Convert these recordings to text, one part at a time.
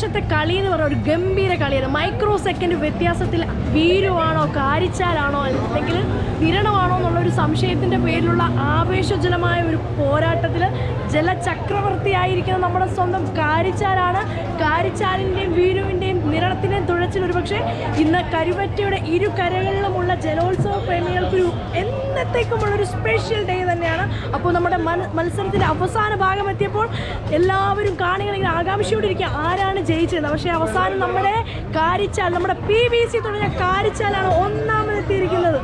പ്രാവശ്യത്തെ കളി എന്ന് പറഞ്ഞ ഒരു ഗംഭീര കളിയാണ്. മൈക്രോ സെക്കൻഡ് വ്യത്യാസത്തിൽ വീരുവാണോ കാരിച്ചാലാണോ അല്ലെങ്കിൽ വിരണമാണോ എന്നുള്ള ഒരു സംശയത്തിന്റെ പേരിലുള്ള ആവേശജലമായ ഒരു പോരാട്ടത്തിൽ ജലചക്രവർത്തിയായിരിക്കുന്ന നമ്മുടെ സ്വന്തം കാരിച്ചാലാണ് കാരിച്ചാലിന്റെയും വീരുവിന്റെയും തുഴച്ചിൽ ഒരു പക്ഷേ ഇന്ന് കരുവറ്റയുടെ ഇരു കരകളിലുമുള്ള ജലോത്സവ പ്രേമികൾക്കൊരു എന്നത്തേക്കുമുള്ളൊരു സ്പെഷ്യൽ ഡേ തന്നെയാണ്. അപ്പോൾ നമ്മുടെ മത്സരത്തിന്റെ അവസാന ഭാഗം എത്തിയപ്പോൾ എല്ലാവരും കാണികൾ ഇങ്ങനെ ആകാംക്ഷയോടെ ഇരിക്കുക ആരാണ് ജയിച്ചത്? പക്ഷേ അവസാനം നമ്മുടെ കാരിച്ചാൽ നമ്മുടെ പി ബി സി തുടങ്ങിയ കാരിച്ചാലാണ് ഒന്നാമതെത്തിയിരിക്കുന്നത്.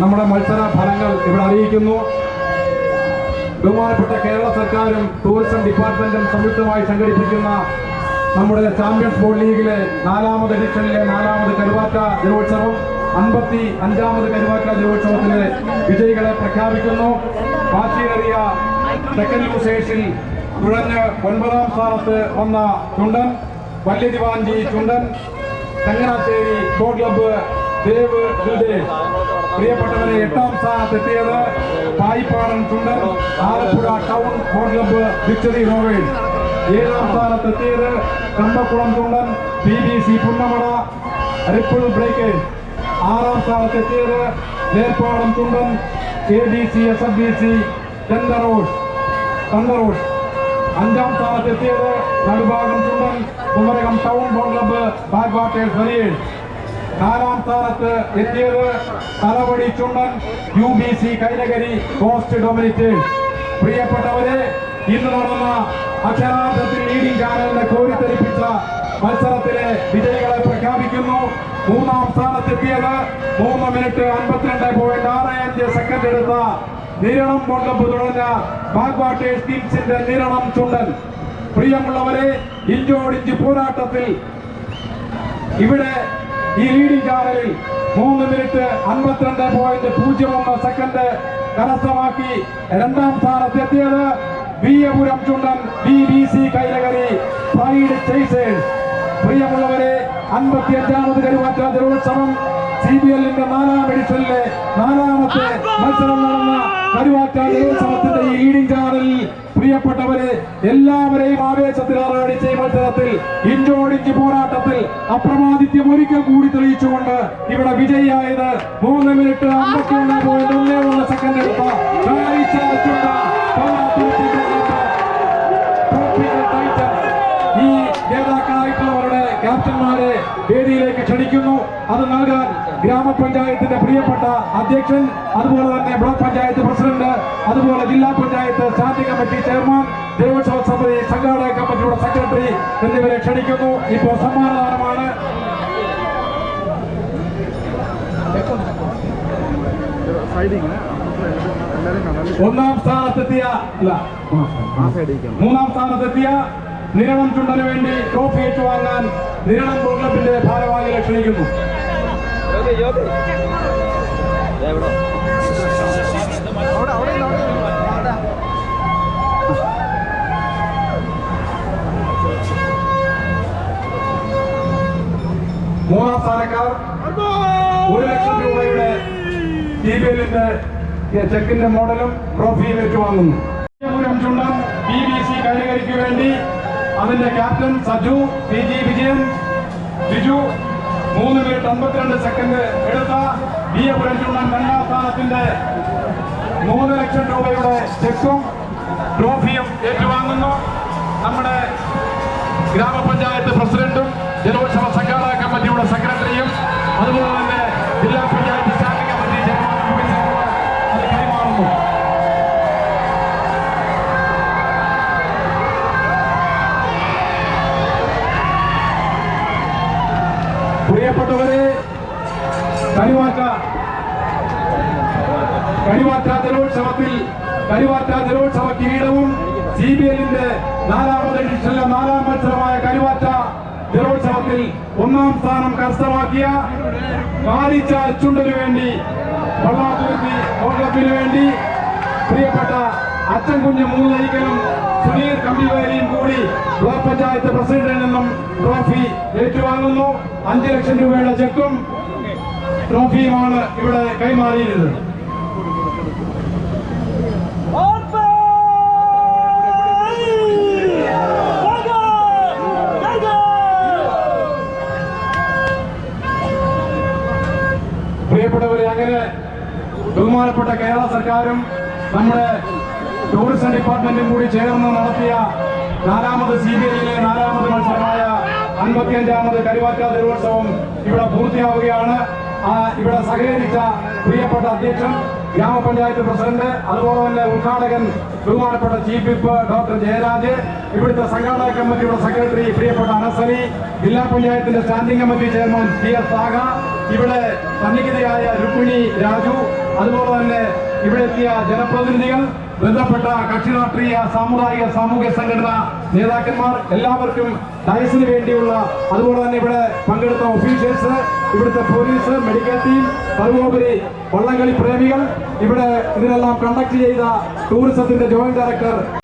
നമ്മുടെ മത്സര ഫലങ്ങൾ ഇവിടെ അറിയിക്കുന്നു. ബഹുമാനപ്പെട്ട കേരള സർക്കാരും ടൂറിസം ഡിപ്പാർട്ട്മെന്റും സംയുക്തമായി സംഘടിപ്പിക്കുന്ന നമ്മുടെ ചാമ്പ്യൻസ് ബോൾ ലീഗിലെ നാലാമത് എഡിഷനിലെ നാലാമത് കരുവാറ്റ ജലോത്സവം അൻപത്തി അഞ്ചാമത് കരുവാറ്റ ജലോത്സവത്തിലെ വിജയികളെ പ്രഖ്യാപിക്കുന്നു. വാശിയേറിയ സെക്കൻഡ് ലൂസേഴ്സിൽ തുഴഞ്ഞ് ഒൻപതാം സ്ഥാനത്ത് വന്ന ചുണ്ടൻ വല്യതിവാഞ്ചി ചുണ്ടൻ ചങ്ങനാശ്ശേരി ബോട്ട് ക്ലബ്ബ് ദേവ് ദുൽദേവ് പ്രിയപ്പെട്ടവരെ എട്ടാം സ്ഥാനത്തെത്തിയത് പായിപ്പാടൻ ചുണ്ടൻ Alappuzha town boat club victory rowers ഏഴാം സ്ഥാനത്തെത്തിയത് കമ്പക്കുളം ചുണ്ടൻ B B C Punnamada ripple breakers ആറാം സ്ഥാനത്തെത്തിയത് നേർപ്പാടം ചുണ്ടൻ A D C S F B C ചന്ദറോഡ് ചന്ദറോഡ് അഞ്ചാം സ്ഥാനത്തെത്തിയത് നടുഭാഗം ചുണ്ടൻ Kumarakom town boat club back waters warriors നാലാം സ്ഥാനത്ത് എത്തിയത് തലവടി ചുണ്ടൻ U B C Kainakary coast dominators പ്രിയപ്പെട്ടവരെ ഇന്ന് നടന്ന അക്ഷരാർത്ഥത്തിൽ ലീഡിംഗ് ചാനലിനെ കോരിത്തെറിപ്പിച്ച മത്സരത്തിലെ വിജയികളെ പ്രഖ്യാപിക്കുന്നു. മൂന്നാം സ്ഥാനത്തെത്തിയത് മൂന്ന് മിനിറ്റ് അൻപത്തിരണ്ട് പോയിന്റ് ആറ് അഞ്ച് സെക്കൻഡ് എടുത്ത നിരണം കൊണ്ടപ്പ് തുടങ്ങ ബാഗ്വാട്ടേഴ്സ് ടീംസിന്റെ നിരണം ചുണ്ടൻ. പ്രിയമുള്ളവരെ ഇഞ്ചോടിഞ്ച് പോരാട്ടത്തിൽ ഇവിടെ ഈ ലീഡിംഗ് ചാനലിൽ മൂന്ന് മിനിറ്റ് അൻപത്തിരണ്ട് പോയിന്റ് പൂജ്യം ഒന്ന് സെക്കൻഡ് കരസ്ഥമാക്കി രണ്ടാം സ്ഥാനത്തെത്തിയത് വിയപുരം ചുണ്ടൻ B B C Kainakary pride chasers പ്രിയമുള്ളവരെ അൻപത്തി അഞ്ചാമത് കരുവാറ്റ ജലോത്സവം സി ബി എല്ലിന്റെ നാലാം എഡിഷനിലെ നാലാമത്തെ മത്സരം നടന്ന കരുവാറ്റ ജലോത്സവത്തിന്റെ ഈ ലീഡിംഗ് ചാനലിൽ പ്രിയപ്പെട്ടവരെ എല്ലാവരെയും ആവേശത്തിൽ അറടിച്ച ഈ മത്സരത്തിൽ ഇഞ്ചോടിഞ്ച് പോരാട്ടത്തിൽ അപ്രമാദിത്യം ഒരിക്കൽ കൂടി തെളിയിച്ചുകൊണ്ട് ഇവിടെ വിജയിയായത് മൂന്ന് മിനിറ്റ് അമ്പത്തി ഒന്ന് പോയിന്റ് ഒന്നേ ഒന്ന് സെക്കൻഡ് എടുത്ത ക്യാപ്റ്റന്മാരെ വേദിയിലേക്ക് ക്ഷണിക്കുന്നു അത് നൽകാൻ ഗ്രാമപഞ്ചായത്തിന്റെ പ്രിയപ്പെട്ട അധ്യക്ഷൻ അതുപോലെ തന്നെ ബ്ലോക്ക് പഞ്ചായത്ത് പ്രസിഡന്റ് അതുപോലെ ജില്ലാ പഞ്ചായത്ത് സ്റ്റാൻഡിംഗ് കമ്മിറ്റി ചെയർമാൻ ദേവോത്സവ സമിതി സംഘാടക കമ്മിറ്റിയുടെ സെക്രട്ടറി എന്നിവരെ ക്ഷണിക്കുന്നു ഇപ്പോൾ സമ്മാനദാനമാണ് ഒന്നാം സ്ഥാനത്തെത്തിയ മൂന്നാം സ്ഥാനത്തെത്തിയ നിരവം ചുണ്ടന് വേണ്ടി ട്രോഫി ഏറ്റുവാങ്ങാൻ നിരണം ബോർഡപ്പിന്റെ ഭാരവാഹികളെ ക്ഷണിക്കുന്നു മൂന്നാം സ്ഥാനക്കാർ ഒരു ലക്ഷം രൂപയുടെ ടി ബി എല്ലിന്റെ ചെക്കിന്റെ മോഡലും ട്രോഫിയും ഏറ്റുവാങ്ങുന്നു തിരുവനന്തപുരം ചുണ്ടൻ ബി ബി സി കൈകരിക്ക് വേണ്ടി അതിന്റെ captain Saju P G Vijayan Biju. മൂന്ന് മിനിറ്റ് അമ്പത്തിരണ്ട് സെക്കൻഡ് എടുത്ത ബി എ ചുണ്ടൻ രണ്ടാം സ്ഥാനത്തിന്റെ മൂന്ന് ലക്ഷം രൂപയുടെ ചെക്കും ട്രോഫിയും ഏറ്റുവാങ്ങുന്നു. നമ്മുടെ ഗ്രാമപഞ്ചായത്ത് പ്രസിഡന്റും ജലോത്സവ സംഘാടക കമ്മിറ്റിയുടെ സെക്രട്ടറിയും അതുപോലെ തന്നെ ജില്ലാ ഒന്നാം സ്ഥാനം കരസ്ഥമാക്കിയ കാലിച്ച ചുണ്ടന് വേണ്ടി വള്ളാതുരുത്തി ലോകകപ്പിന് വേണ്ടി പ്രിയപ്പെട്ട അച്ഛൻ കുഞ്ഞ് മൂന്നരിക്കലും സുനീർ കമ്പിവേലിയും കൂടി ബ്ലോക്ക് പഞ്ചായത്ത് പ്രസിഡന്റിൽ നിന്നും ട്രോഫി ഏറ്റുവാങ്ങുന്നു. അഞ്ചു ലക്ഷം രൂപയുടെ ചെക്കും ട്രോഫിയുമാണ് ഇവിടെ കൈമാറിയിരുന്നത് പ്രിയപ്പെട്ടവരെ അങ്ങനെ ബഹുമാനപ്പെട്ട കേരള സർക്കാരും നമ്മുടെ ടൂറിസം ഡിപ്പാർട്ട്മെന്റും കൂടി ചേർന്ന് നടത്തിയ നാലാമത് സി ബി ഐയിലെ നാലാമത് മത്സരമായ അൻപത്തിയഞ്ചാമത് കരുവാറ്റ ദിനോത്സവം ഇവിടെ പൂർത്തിയാവുകയാണ്. ഇവിടെ സഹകരിച്ച പ്രിയപ്പെട്ട അധ്യക്ഷൻ ഗ്രാമപഞ്ചായത്ത് പ്രസിഡന്റ് അതുപോലെ തന്നെ ഉദ്ഘാടകൻ ബഹുമാനപ്പെട്ട ചീഫ് വിപ്പ് ഡോക്ടർ ജയരാജ് ഇവിടുത്തെ സംഘാടക കമ്മിറ്റിയുടെ സെക്രട്ടറി പ്രിയപ്പെട്ട അനസലി ജില്ലാ പഞ്ചായത്തിന്റെ standing committee chairman T S saga ഇവിടെ സന്നിഹിതയായ രുക്മിണി രാജു അതുപോലെ തന്നെ ഇവിടെ എത്തിയ ജനപ്രതിനിധികൾ ബന്ധപ്പെട്ട കക്ഷി രാഷ്ട്രീയ സാമുദായിക സാമൂഹ്യ സംഘടന നേതാക്കന്മാർ എല്ലാവർക്കും ഡയസിന് വേണ്ടിയുള്ള അതുപോലെ തന്നെ ഇവിടെ പങ്കെടുത്ത ഒഫീഷ്യൽസ് ഇവിടുത്തെ പോലീസ് മെഡിക്കൽ ടീം സർവോപരി വള്ളംകളി പ്രേമികൾ ഇവിടെ ഇതിനെല്ലാം കണ്ടക്ട് ചെയ്ത ടൂറിസത്തിന്റെ ജോയിന്റ് ഡയറക്ടർ